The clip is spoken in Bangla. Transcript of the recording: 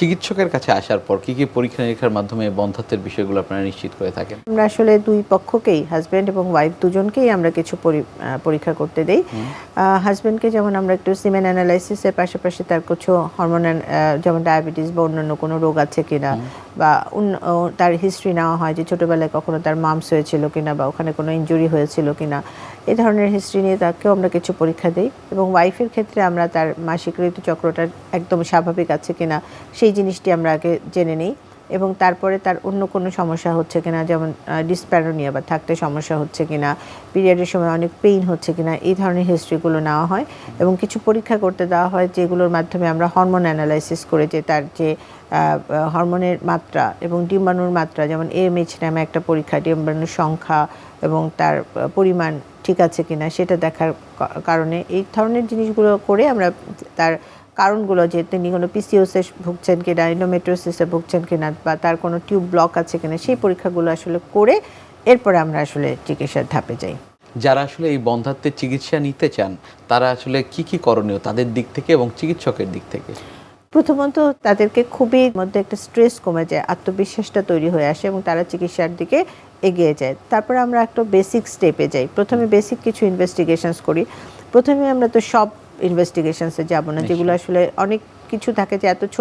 চিকিৎসকের কাছে আসার পর কি কি পরীক্ষা নিরীক্ষার মাধ্যমে বন্ধাত্বের বিষয়গুলো আপনারা নিশ্চিত করে থাকেন? আমরা আসলে দুই পক্ষকেই হাজব্যান্ড এবং ওয়াইফ দুজনকেই আমরা কিছু পরি- পরীক্ষা করতে দেই। হাজব্যান্ডকে যেমন আমরা একটু সিমেন অ্যানালাইসিসের পাশাপাশি তার কিছু হরমোন যেমন ডায়াবেটিস বা অন্যান্য কোনো রোগ আছে কিনা বা তার হিস্ট্রি নেওয়া হয় যে ছোটোবেলায় কখনো তার মামস হয়েছিল কিনা বা ওখানে কোনো ইঞ্জুরি হয়েছিল কিনা, এ ধরনের হিস্ট্রি নিয়ে তাকেও আমরা কিছু পরীক্ষা দিই এবং ওয়াইফের ক্ষেত্রে আমরা তার মাসিক ঋতুচক্রটা একদম স্বাভাবিক আছে কিনা সেই জিনিসটি আমরা আগে জেনে নিই। এবং তারপরে তার অন্য কোনো সমস্যা হচ্ছে কিনা, যেমন ডিসপ্যারোনিয়া বা থাকতে সমস্যা হচ্ছে কিনা পিরিয়ডের সময় অনেক পেইন হচ্ছে কিনা, এই ধরনের হিস্ট্রিগুলো নেওয়া হয় এবং কিছু পরীক্ষা করতে দেওয়া হয় যেগুলোর মাধ্যমে আমরা হরমোন অ্যানালাইসিস করে যে তার যে হরমোনের মাত্রা এবং ডিম্বাণুর মাত্রা, যেমন এএমএইচ নামে একটা পরীক্ষা, ডিম্বাণুর সংখ্যা এবং তার পরিমাণ ঠিক আছে কিনা, সেটা দেখার কারণে এই ধরনের জিনিসগুলো করে আমরা তার কারণগুলো যে তিনি কোনো পিসিওসে ভুগছেন কিনা ইন্ডোমেট্রোসিসে ভুগছেন কিনা বা তার কোনো টিউব ব্লক আছে কিনা সেই পরীক্ষাগুলো আসলে করে এরপরে আমরা আসলে চিকিৎসার ধাপে যাই। যারা আসলে এই বন্ধাত্বের চিকিৎসা নিতে চান তারা আসলে কি কি করণীয় তাদের দিক থেকে এবং চিকিৎসকের দিক থেকে? প্রথমত তাদেরকে খুবই মধ্যে একটা স্ট্রেস কমে যায় আত্মবিশ্বাসটা তৈরি হয়ে আসে এবং তারা চিকিৎসার দিকে এগিয়ে যায়। তারপরে আমরা একটা বেসিক স্টেপে যাই। প্রথমে বেসিক কিছু ইনভেস্টিগেশনস করি। প্রথমে আমরা তো সব ইনভেস্টিগেশনসে যাব না যেগুলো আসলে অনেক কিছু থাকে যে এত